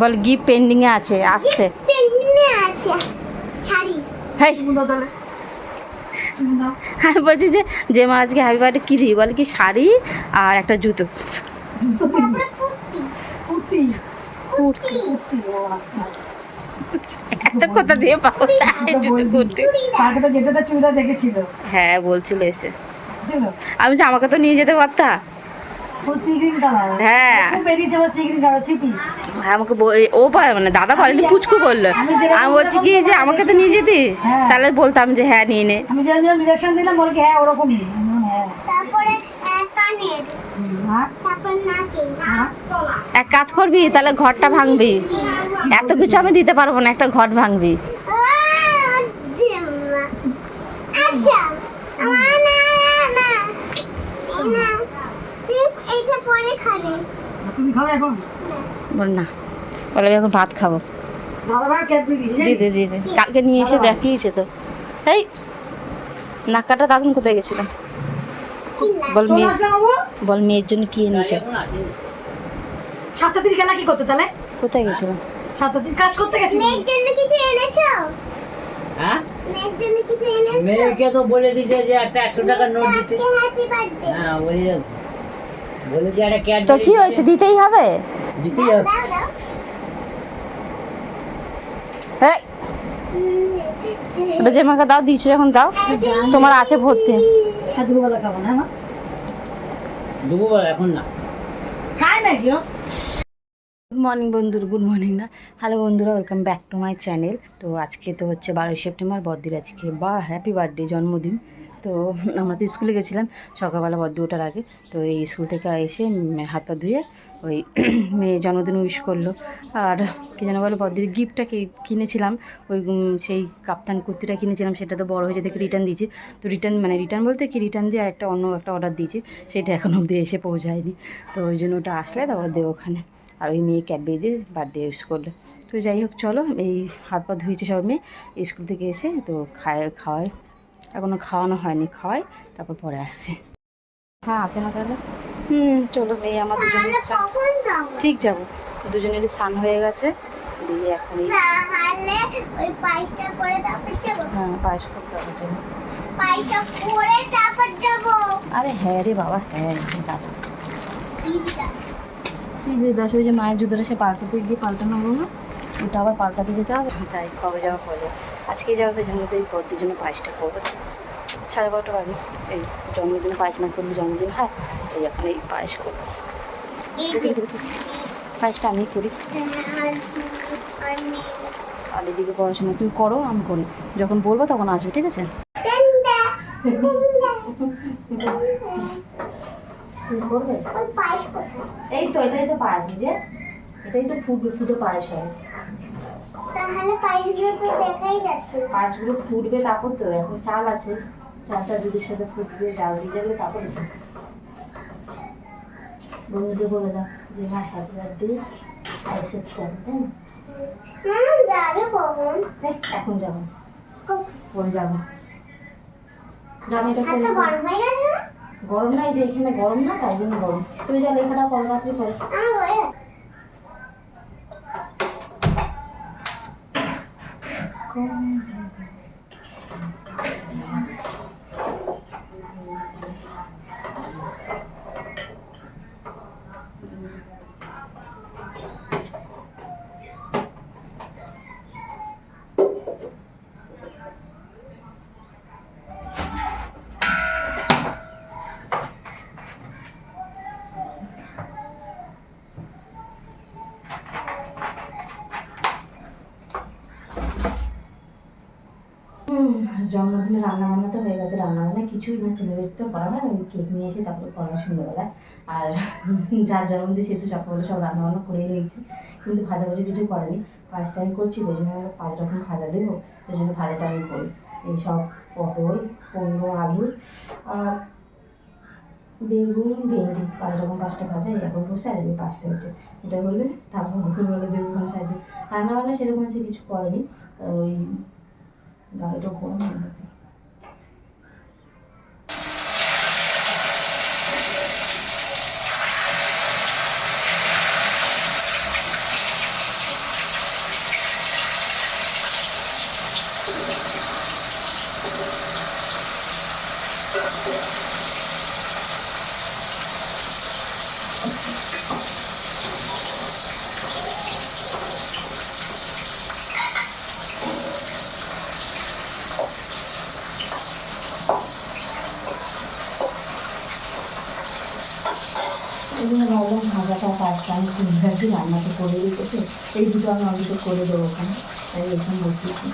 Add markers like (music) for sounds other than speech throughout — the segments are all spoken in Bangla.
বল গিফট পেন্ডিং এ আছে আসছে। পেন্ডিংয়ে আছে শাড়ি। তাহলে আমি বলছি যে যে মা আজকে হ্যাপি বার্থডে কী দিই বলে কি শাড়ি আর একটা জুতো। আচ্ছা। এত কথা দিয়ে পাবো যেটা চুড়িদার দেখেছিল। হ্যাঁ বলছিল এসে। আমি বলছি, আমাকে তো নিয়ে যেতে পারতা ফুল সি গ্রিন কালার হ্যাঁ। হ্যাঁ আমাকে ও পায় মানে দাদা বলেনি পুচকু বলল। আমি বলছি কি যে আমাকে তো নিয়ে যেতিস হ্যাঁ। তাহলে বলতাম যে হ্যাঁ নিয়ে নে। আমি যেরকম যেরকম ডিরেকশন দিলাম বলে হ্যাঁ তারপরে এক কাজ করবি তাহলে ঘরটা ভাঙবি। এত কিছু আমি দিতে পারব না একটা ঘর ভাঙবি। আচ্ছা আমার না না এই না এইটা পরে খাবে। তুমি খাবে এখন? বল না। বলে আমি এখন ভাত খাব। দাদা? দিদি। কালকে নিয়ে এসে দেখিয়েছে তো। এই নাকাটা দাদুন কোথায় গেছিল? বল মেয়ে বল মেয়ের জন্য কি এনেছে? সাতটা দিন গেলা কি করতে তাহলে? কোথায় গেছিল? সাতটা দিন কাজ করতে গেছি মেয়ের জন্য কিছু এনেছো? হ্যাঁ? মেয়ের জন্য কিছু এনেছো? মেয়েকে তো বলে দিতে যে একটা একশো টাকার নোট দিতে। হ্যাঁ বলে বলে যে একটা ক্যাড তো কি হয়েছে? দিতেই হবে? দিতেই ওটা যে আমাকে দাও। দিয়েছ যখন দাও। তোমার আছে ভর্তি। হ্যাঁ দুবেলা খাব না আমার এখন না। খায় না কেউ গুড মর্নিং বন্ধুরা গুড মর্নিং না? হ্যালো বন্ধুরা welcome back to my channel তো আজকে তো হচ্ছে বারোই সেপ্টেম্বর বদ্দির আজকে বা হ্যাপি বার্থডে জন্মদিন। তো আমরা তো স্কুলে গেছিলাম সকালবেলা বদ্দি ওঠার আগে। তো এই স্কুল থেকে এসে হাত পা ধুয়ে ওই (clears throat) মেয়ে জন্মদিন উইশ করল। আর কী যেন বলে বদ্দির গিফটটা কিনেছিলাম, ওই সেই কাপ্তান কুর্তিটা কিনেছিলাম, সেটা তো বড় হয়েছে, দেখে রিটার্ন দিয়েছি। তো রিটার্ন মানে রিটার্ন বলতে কি রিটার্ন দিয়ে একটা অন্য একটা অর্ডার দিয়েছি, সেটা এখন অবধি এসে পৌঁছায়নি। তো ওই জন্য ওটা আসলে তারপর দেবো ওখানে। আর ওই মেয়ে ক্যাডবেরি দিয়ে বার্থডে ইউজ করল। তো যাই হোক, চলো এই হাত পা ধুয়েছে সব মেয়ে, স্কুল থেকে এসে তো খায় খাওয়াই এখনও খাওয়ানো হয়নি খাওয়াই তারপর পরে আসছে। হ্যাঁ আছে না তাহলে? হুম চলো মেয়ে আমার দুজনের যাব? ঠিক যাব। দুজনেরই স্নান হয়ে গেছে দিয়ে এখন ওই পায়েসটা করে তারপর যাব। হ্যাঁ পায়েস করতে হবে চলো। পায়েসটা করে তারপর যাব। আরে হ্যাঁ রে বাবা হ্যাঁ দাদা সিজে দাস ওই যে মায়ের জুতোটা সে পাল্টাতে গিয়ে পাল্টানো হলো না? ওটা আবার পাল্টাতে যেতে হবে? তাই কবে যাওয়া কবে যাবে। আজকে যাওয়া হয়েছে মধ্যে এই পরদির জন্য পায়েসটা করব। সাড়ে বারোটা বাজে এই জন্মদিনে পায়েস না করলে জন্মদিন হয় এই এখন এই পায়েস করব। পায়েসটা আমি করি। আর এদিকে পড়াশোনা তুমি করো আমি করি। যখন বলব তখন আসবে ঠিক আছে? এই তো এটাই তো পায়েস যে এটাই তো ফুটবে ফুটে পায়েস হয়। তাহলে পায়েসগুলো তো দেখাই যাচ্ছে। না। পায়েসগুলো ফুটবে তারপর তো এখন চাল আছে। চালটা দুধের সাথে ফুটবে জাল দিয়ে যাবে তারপর বন্ধুদের বলে দাও যে হ্যাঁ হ্যাপি বার্থডে পায়েসের চাল তাই না? যাবে এখন পরে গরম হয়ে নাই যে এখানে গরম না তাই জন্য গরম। তুমি যা লেখাটা করো রাত্রি করে আমার জন্মদিনে রান্না বান্না তো হয়ে গেছে রান্না বান্না কিছুই না সেলিব্রেট তো করা হয় না ওই কেক নিয়ে এসে তারপরে করা সন্ধ্যাবেলা আর যার জন্মদিন, সে তো সকালবেলা সব রান্না বান্না করে নিয়েছে, কিন্তু ভাজা ভাজি কিছু করেনি। ফার্স্ট টাইম করছি ওই জন্য পাঁচ রকম ভাজা দেবো ওই জন্য ভাজাটা আমি করি। এই সব পটল, কুমড়ো, আলু আর বেগুন, ভেন্ডি, পাঁচ রকম পাঁচটা ভাজা এখন বসে আর এই পাঁচটা হচ্ছে। এটা হলে তারপর দুপুরবেলা দেবো সাজে রান্না বান্না সেরকম হচ্ছে, কিছু করেনি। ওই গাড়িটা গরম হয়ে গেছে সেই জন্য ভাবলাম ভাজাটা পাঁচটা আমি খুঁজে রান্না তো করে রেখেছে করে দেবো ওখানে তাই এখানে বসিয়েছি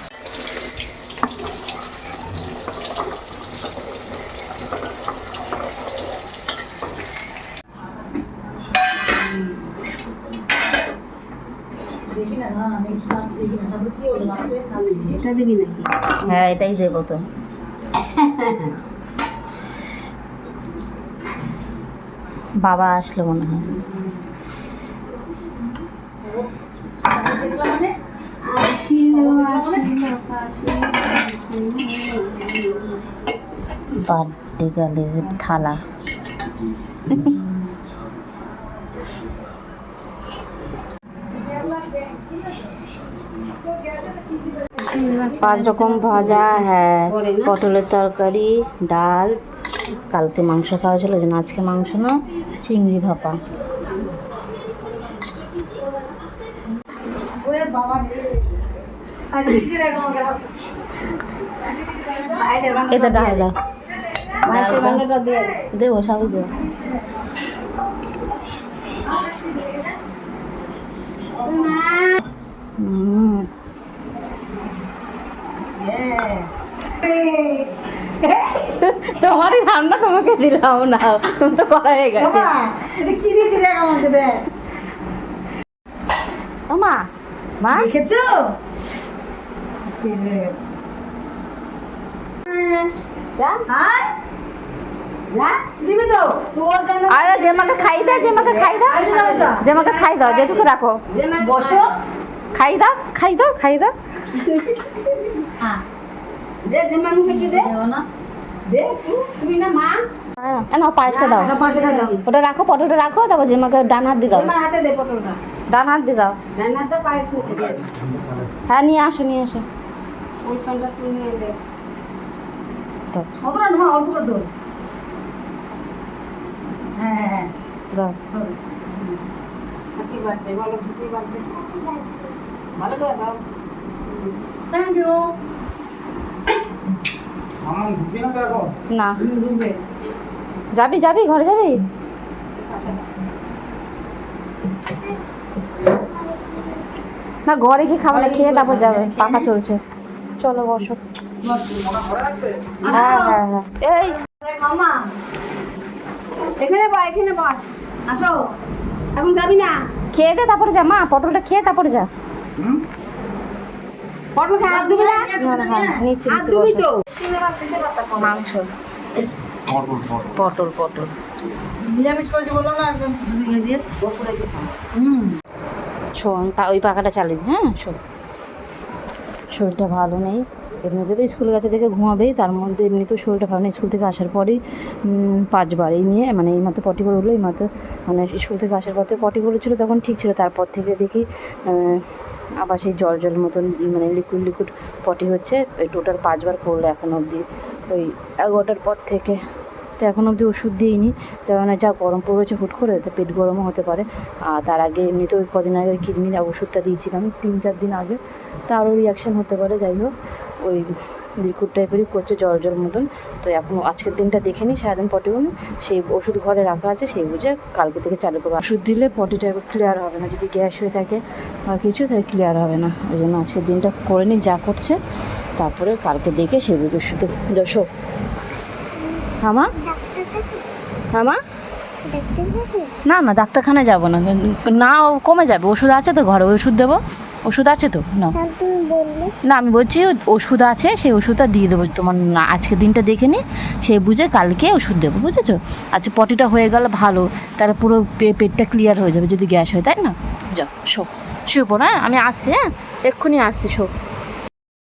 এটা দিবি নাকি? হ্যাঁ এটাই দেবো তো। বাবা আসলো মনে হয় দেখলাম মানে বার্থডে গালের থালা। পাঁচ রকম ভাজা হ্যাঁ পটলের তরকারি, ডাল, কালকে মাংস খাওয়া ছিল জন্য আজকে মাংস না, চিংড়ি ভাপা। এটা ডাল দেবো সবই দেবো তোমারই রান্না তোমাকে দিলাম না তুমি তো করা হয়ে গেছে। এটা কি দিয়েছি দেখ আমাকে দেখ। ও মা মা। দেখেছ? তেজ হয়ে গেছে হ্যাঁ দিবি তো। তোর জন্য আরে যে খাই দাও খাই দাও খাই দাও যেটুকু রাখো। বসো। খাই। দাও খাই দাও খাই দাও। দেও না। হ্যাঁ, না পায়েসটা দাও। খাই দাও। ওটা রাখো পটোটা রাখো তারপর যে মাকে ডান হাত দিয়ে দাও। হাতে দে পটলটা। ডান হাত দিয়ে দাও। হ্যাঁ নিয়ে আসো নিয়ে আসো। ওই ফোনটা তুই নিয়ে দে দাও। অতটা না অল্প করে তোর হ্যাঁ হ্যাঁ হ্যাঁ। দাও। হ্যাপি বার্থডে বলো হ্যাপি বার্থডে। ভালো করে দাও। থ্যাংক ইউ না। যাবি যাবি ঘরে যাবি? না ঘরে কি খাবার খেয়ে তারপর যাবে পাখা চলছে। চলো বসো। হ্যাঁ হ্যাঁ হ্যাঁ। এই। মামা। এখানে বা এখানে বস। আসো। এখন যাবি না? খেয়ে দে তারপরে যা। মা পটলটা খেয়ে তারপরে যা। পটল খাই। হাত ধুবি না? না না হ্যাঁ নিচে হাত ধুবি তো? মাংস। পটল পটল। নিরামিষ করেছি বললাম না একদম শুধু দিয়ে হুম। শোন পা- ওই পাখাটা চালিয়ে দিই, হ্যাঁ? শোন। শরীরটা ভালো নেই। এমনিতে তো স্কুলে গেছে থেকে ঘুমাবেই, তার মধ্যে এমনিতেও শরীরটা ভালো নেই। স্কুল থেকে আসার পরেই পাঁচবার এই নিয়ে মানে এই মাত্র পটি করে উঠল এই মাত্র মানে স্কুল থেকে আসার পথে পটি করেছিল তখন ঠিক ছিল। তারপর থেকে দেখি আবার সেই জল জল মতন মানে লিকুইড লিকুইড পটি হচ্ছে টোটাল পাঁচবার করল এখন অবধি। ওই এগারোটার পর থেকে। তো এখন অবধি ওষুধ দিইনি। তো মানে যা গরম পড়েছে হুট করে, তো পেট গরমও হতে পারে। আর তার আগে এমনিতে ওই কদিন আগে কিডনির ওষুধটা দিয়েছিলাম, তিন চার দিন আগে। তারও রিয়াকশান হতে পারে, যাই হোক। ওই লিকুইড টাইপেরই করছে জল জল মতন। তো এখন আজকের দিনটা দেখে নিই, সারাদিন পটি পটিগুলো সেই ওষুধ ঘরে রাখা আছে, সেই বুঝে কালকে থেকে চালু করব। ওষুধ দিলে পটিটা ক্লিয়ার হবে না, যদি গ্যাস হয়ে থাকে বা কিছু, তাই ক্লিয়ার হবে না। ওই জন্য আজকের দিনটা করে নিই, যা করছে। তারপরে কালকে দেখে সেই বুঝে ওষুধ যশো হামা? হামা? না না, ডাক্তারখানায় যাব না। না কমে যাবে। ওষুধ আছে তো ঘরে ওষুধ দেবো। ওষুধ আছে তো? না। না, আমি বলছি ওষুধ আছে, সেই ওষুধটা দিয়ে দেবো। তোমার না, আজকে দিনটা দেখে নি, সে বুঝে কালকে ওষুধ দেবো, বুঝেছ? আচ্ছা পটিটা হয়ে গেলে ভালো, তাহলে পুরো পেটটা ক্লিয়ার হয়ে যাবে যদি গ্যাস হয়, তাই না? যাও, শো। শুয়ে পড়ো হ্যাঁ? আমি আসছি হ্যাঁ? এক্ষুনি আসছি, শো।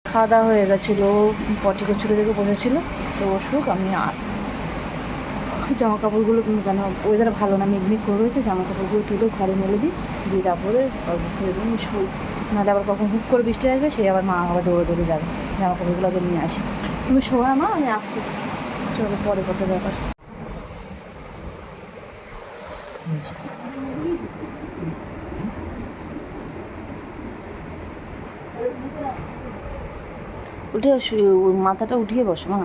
খাওয়া দাওয়া হয়ে গেছিল পটি করছিল দেখে বসেছিলো, তো ওষুধ আমি আর জামা কাপড়গুলো তুমি কেন ওয়েদার ভালো না মেঘমেঘ করে রয়েছে জামা কাপড়গুলো তুলে ঘরে মেলে দিই, দিয়ে তারপরে শুই। নাহলে আবার কখন হুক করে বৃষ্টি আসবে, সে আবার মা আবার দৌড়ে দৌড়ে যাবে। জামা কাপড়গুলো আগে নিয়ে আসি। তুমি শোয়া মা, আমি আসছি। চলো, পরে কত ব্যাপার উঠে মাথাটা উঠিয়ে বসো, মা।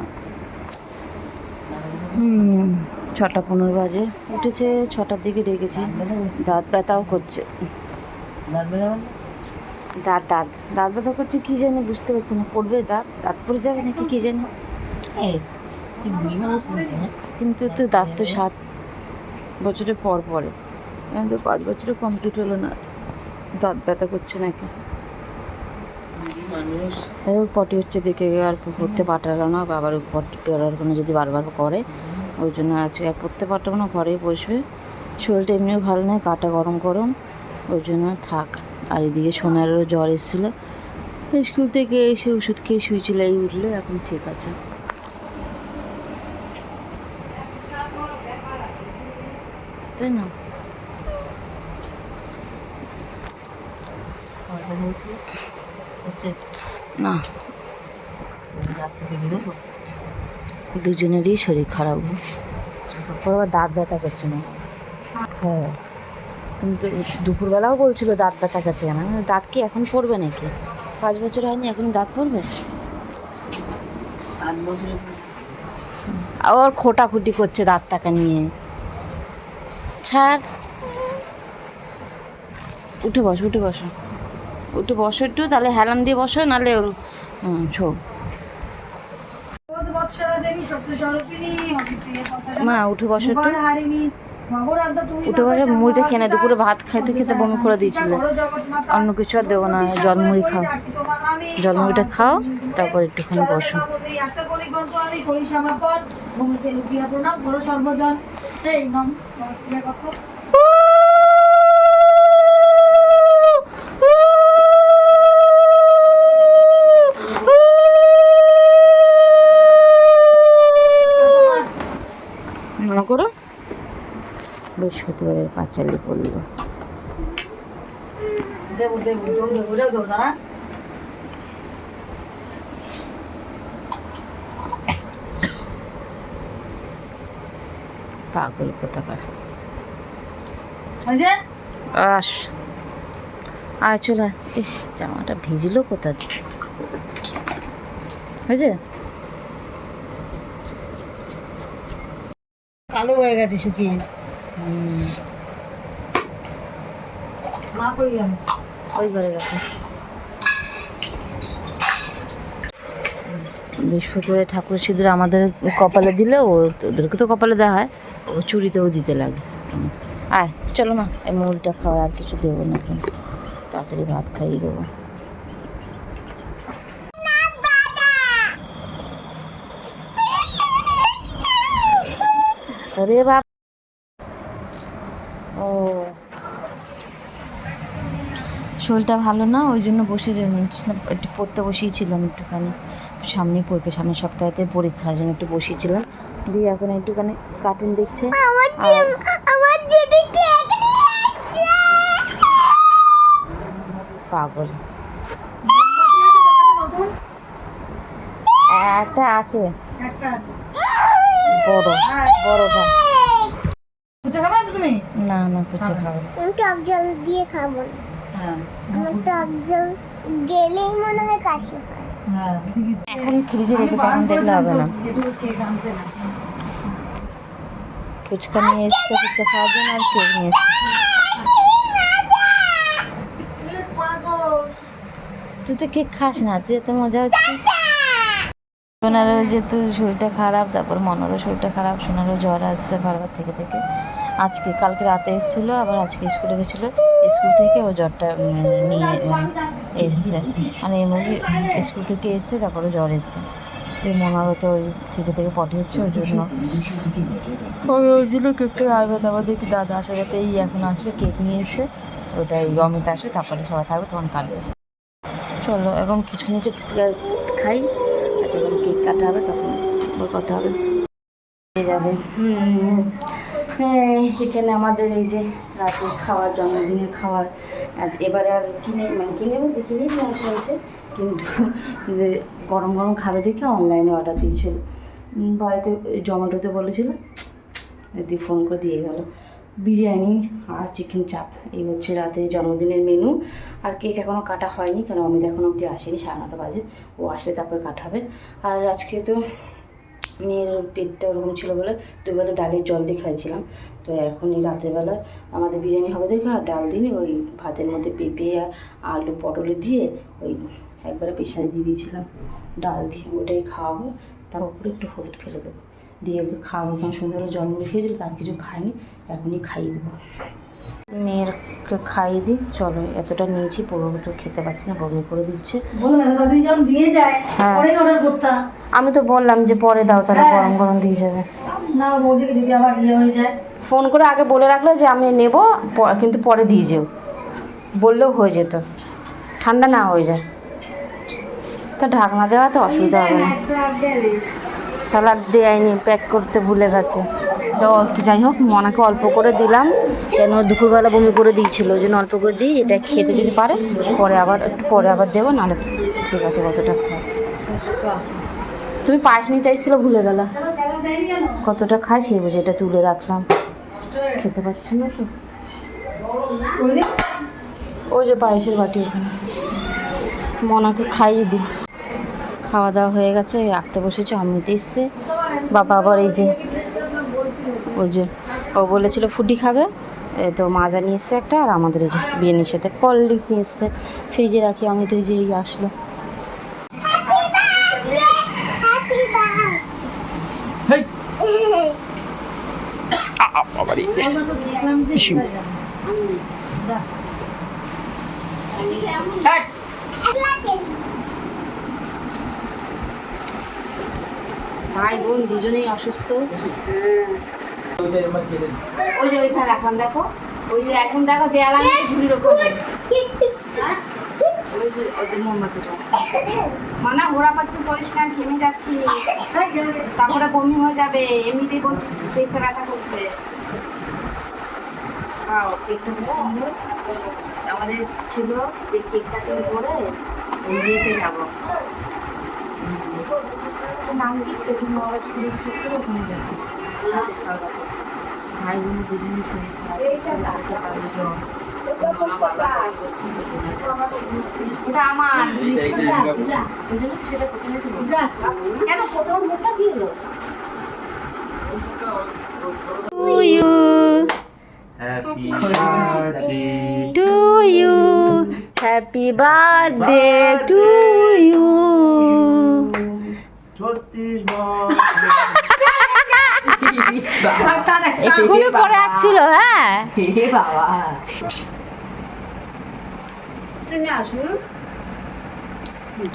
ছটা পনেরো বাজে। উঠেছে ছটার দিকে ডেকেছি। দাঁত ব্যথাও করছে। দাঁত দাঁত দাঁত। ব্যথা করছে কি জানি বুঝতে পারছি না। পড়বে দাঁত? দাঁত পড়ে যাবে নাকি কি জানি? হ্যাঁ? কিন্তু তো দাঁত তো সাত বছরের পর পরে। তো পাঁচ বছরও কমপ্লিট হলো না। দাঁত ব্যথা করছে নাকি? যাই হোক পটি হচ্ছে দেখে আর পড়তে পাঠালো না, বাবার পটি করার কোনো যদি বারবার করে। ওই জন্য আজকে আর পড়তে পারতাম না, ঘরেই বসবে। শরীরটা এমনিও ভালো নয় কাটা গরম গরম। ওই জন্য থাক। আর এদিকে সোনারও জ্বর এসেছিল। স্কুল থেকে এসে ওষুধ খেয়ে শুয়েছিল, এই উঠল, এখন ঠিক আছে। তাই না? হচ্ছে না। দুজনেরই শরীর খারাপ। ওর আবার দাঁত ব্যথা করছে না? হ্যাঁ। কিন্তু দুপুরবেলাও বলছিল দাঁত ব্যথা করছে কেন দাঁত কি এখন পড়বে নাকি? পাঁচ বছর হয়নি এখন দাঁত পড়বে? সাত বছরের আবার খোটাখুটি করছে দাঁতটাকে নিয়ে। ছাড়। উঠে বসো উঠে বসো। উঠে বসো একটু, তাহলে হেলান দিয়ে বসো, নাহলে শো। মা, উঠে বসো একটু। উঠে বসে মুড়িটা খেয়ে নে, দুপুরে ভাত খাইতে খেতে বমি করে দিয়েছিলে। অন্য কিছু আর দেবো না, জলমুড়ি খাও। জলমুড়িটা খাও, তারপর একটুখানি বসো। একটা প্রণাম বৃহস্পতিবারের পাঁচালি পড়ল। পাগল কোথাকার। আস। আয় চলে ইস জামাটা ভিজলো কোথা হয়েছে কালো হয়ে গেছে শুকিয়ে। মা কই গেল? ওই ঠাকুর সিঁদুর আমাদের কপালে দিলে ও ওদেরকে তো কপালে দেওয়া হয়, ও চুরিতেও দিতে লাগে। আয়, চলো মা, এই মুড়িটা খাওয়া আর কিছু দেবো না তাড়াতাড়ি ভাত খাইয়ে দেবো। ওরে বাপ ও শরীরটা ভালো না ওই জন্য বসে একটু পড়তে বসিয়েছিলাম একটুখানি। সামনে পড়বে সামনের সপ্তাহতে পরীক্ষার জন্য একটু বসিয়েছিলাম। দিয়ে এখন একটুখানি কার্টুন দেখছে। আর আমার যেটা কেক পাগল। একটা আছে। একটা বড় বড়টা না না টক জল দিয়ে খাব না। হ্যাঁ। গেলেই মনে হয় কাশি ঠিকই। এখন ফ্রিজে রেখেছে এখন দেখলে হবে না। যেটুকু কেক আনতে না। ফুচকা নিয়ে এসছে ফুচকা খাওয়ার জন্য আর কেক নিয়ে এসছে। তুই তো কেক খাস না তুই এত মজা হচ্ছিস। সোনারও যেহেতু শরীরটা খারাপ তারপর মনেরও শরীরটা খারাপ সোনারও জ্বর আসছে বারবার থেকে থেকে। আজকে, কালকে রাতে এসেছিল, আবার আজকে স্কুলে গেছিল। স্কুল থেকে ও জ্বরটা নিয়ে এসছে। মানে এমনি স্কুল থেকে এসছে, তারপরে জ্বর এসছে। তো মনারও তো ওই থেকে থেকে পটি হচ্ছে, ওই জন্য ওই ওই জন্য কেকটা আসবে তারপর দেখি দাদা আসার সাথে এই এখন আসলে কেক নিয়ে এসে ওটা এই অমিত আসবে তারপরে সবাই থাকবে, তখন কাটবে। চলো, এখন ফুচকা নিচে ফুচকা খাই, আর যখন কেক কাটা হবে তখন কথা হবে। যাবে হুম এখানে আমাদের এই যে রাতে খাওয়ার, জন্মদিনের খাবার এবারে আর কিনে মানে কিনে নিয়ে আসা হয়েছে কিন্তু গরম গরম খাবে দেখে অনলাইনে অর্ডার দিয়েছিল। বাড়িতে জোম্যাটোতে বলেছিল দিয়ে ফোন করে দিয়ে গেল। বিরিয়ানি আর চিকেন চাপ এই হচ্ছে রাতে জন্মদিনের মেনু আর কেক এখনও কাটা হয়নি কারণ অমিত এখন অবধি আসেনি, সাড়ে নটা বাজে। ও আসলে তারপরে কাটা হবে। আর আজকে তো মেয়ের পেটটা ওরকম ছিল বলে দুবেলা ডালের জল দিয়ে খাইছিলাম। তো এখন এই রাতের বেলা আমাদের বিরিয়ানি হবে দেখে আর ডাল দিনে ওই ভাতের মধ্যে পেঁপে আলু পটলে দিয়ে ওই একবারে প্রেশারে দিয়ে দিয়েছিলাম। ডাল দিয়ে ওটাই খাওয়াবো তার উপরে একটু হলুদ ফেলে দেবো। দিয়ে ওকে খাওয়াবো কারণ সন্ধ্যাবেলা জন্মুড়ি খেয়েছিল, তার কিছু খায়নি এখনই খাইয়ে দেবো। মেয়েরকে খাইয়ে দিই। চলো এতটা নিয়েছি পুরোটা খেতে পারছি না বমি করে দিচ্ছে। বলুন তাদের যখন দিয়ে যায়। হ্যাঁ। আমি তো বললাম যে পরে দাও তাহলে হ্যাঁ। গরম গরম দিয়ে যাবে। না বৌদিকে যদি আবার ইয়ে হয়ে যায়। ফোন করে আগে বলে রাখল যে আমি নেব কিন্তু পরে দিয়ে যেও। বললেও হয়ে যেত। ঠান্ডা না হয়ে যায়। তো ঢাকনা দেওয়া তো অসুবিধা হবে না। স্যালাড দেয়নি প্যাক করতে ভুলে গেছে। তো যাই হোক, মনাকে অল্প করে দিলাম। কেন দুপুরবেলা বমি করে দিয়েছিল, ওই জন্য অল্প করে দিই। এটা খেতে যদি পারে, পরে আবার পরে আবার দেবো, নাহলে ঠিক আছে, কতটা তুমি পায়েস নিতে এসেছিল, ভুলে গেলা? কতটা খাই সেই বুঝে, এটা তুলে রাখলাম। খেতে পাচ্ছি না তো? ওই ওই যে পায়েসের বাটি ওখানে। মনাকে খাইয়ে দিই। খাওয়া দাওয়া হয়ে গেছে রাখতে বসেছে, অমৃত এসছে। বাবা আবার এই যে ওই যে ও বলেছিল ফুটি খাবে এ তো মাজা নিয়ে এসছে একটা আর আমাদের এই যে বিরিয়ানির সাথে কোল্ড ড্রিঙ্কস নিয়ে এসছে ফ্রিজে রাখি এই যে এই আসলো আমরা তো দেখলাম যে। ব্যাস। ভাই বোন দুজনেই অসুস্থ ওই যে ওইখানে রাখলাম দেখো ওই যে একদম দেখো দেয়াল আমি ঝুড়ির ওপর ওই যে ওই মোমবাতিটা মানা ঘোরা পাচ্ছি করিস না ঘেমে যাচ্ছি। হ্যাঁ। তারপরে বমি হয়ে যাবে এমনিতেই বলছি পেটটা ব্যথা করছে। খাও কেকটা আমাদের ছিল যে কেক কাটিং করে ইয়েতে যাব। নাম কি? কেটু মহারাজ করে ওখানে যাব। করতে। ভাই বোন দুজনে শুনে খাওয়া পারবে জ্বর মা বাবা বাড়ি করছে, ওটা আমার সেটা প্রথমে কেন প্রথম মুখটা কি হলো? To you, Happy birthday to you, happy birthday to you. পরে আসছিল হ্যাঁ। হে বাবা।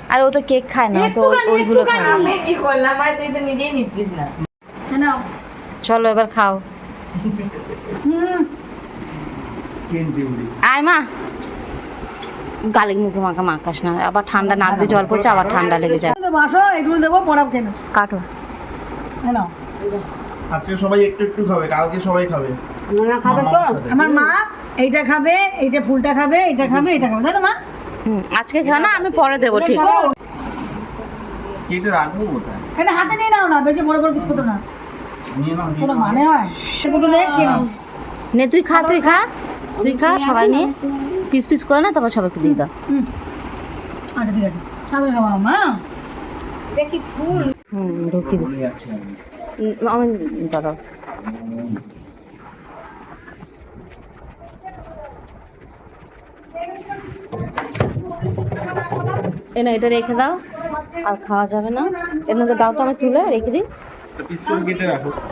আর ও তো কেক খায় না তো ওই- ওইগুলো খায় না। আমি কি করলাম? তুই তো নিজেই নিচ্ছিস না। হ্যাঁ, চলো এবার খাও। আয় মা। গালে মুখে মাখা মাখাস না আবার ঠান্ডা নাক দিয়ে জল পড়ছে আবার ঠান্ডা লেগে যায়। বাসো এগুলো দেবো পড়াও কেন? কাটো। হ্যাঁ। আজকে সবাই একটু একটু খাবে কালকে সবাই খাবে। খাবে সাথে। আমার মা এইটা খাবে এইটা ফুলটা খাবে এইটা খাবে এটা খাবে। তাই তো মা? হুম আজকে খাও না আমি পরে দেবো ঠিক। কেটে রাখব কোথায়? এটা হাতে নিয়ে নাও না বেশি বড় বড় করতো না। কোনো মানে হয়? নে নে তুই খা তুই খা তুই খা সবাই নিয়ে পিস পিস করে না তারপর সবাইকে দিয়ে দাও। হুম আচ্ছা ঠিক আছে। চালু খাওয়া মা। হুম যাচ্ছি আমি। আমি দাঁড়াও এ না এটা রেখে দাও আর খাওয়া যাবে না। এর মধ্যে দাও তো আমি তুলে রেখে দিই।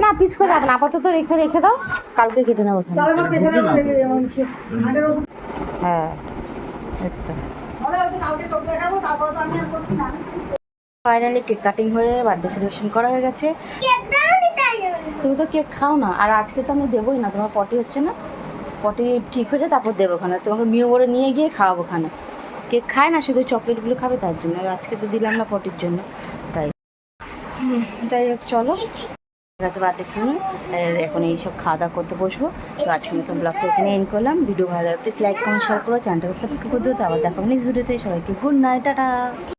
না পিস করে রাখ না আপাতত রেখে রেখে দাও কালকে কেটে নেব হ্যাঁ ফাইনালি কেক কাটিং হয়ে বার্থডে সেলিব্রেশন করা হয়ে গেছে। তুমি তো কেক খাও না, আর আজকে তো আমি দেবোই না, তোমার পটি হচ্ছে না। পটি ঠিক হয়ে যায় তারপর দেবো ওখানে। তোমাকে মিও করে নিয়ে গিয়ে খাওয়াবো ওখানে। কেক খায় না, শুধু চকলেটগুলো খাবে, তার জন্য। আজকে তো দিলাম না পটির জন্য, তাই। যাই হোক, চলো। ঠিক আছে শুনে এখন এই সব খাওয়া দাওয়া করতে বসবো। তো আজকে নতুন ব্লগটা এখানে এন্ড করলাম। ভিডিও ভালো প্লিজ লাইক কমেন্ট শেয়ার করো চ্যানেলটাকে সাবস্ক্রাইব করে দিও। তো আবার দেখাবো নেক্সট ভিডিওতে সবাইকে গুড নাইট টাটা।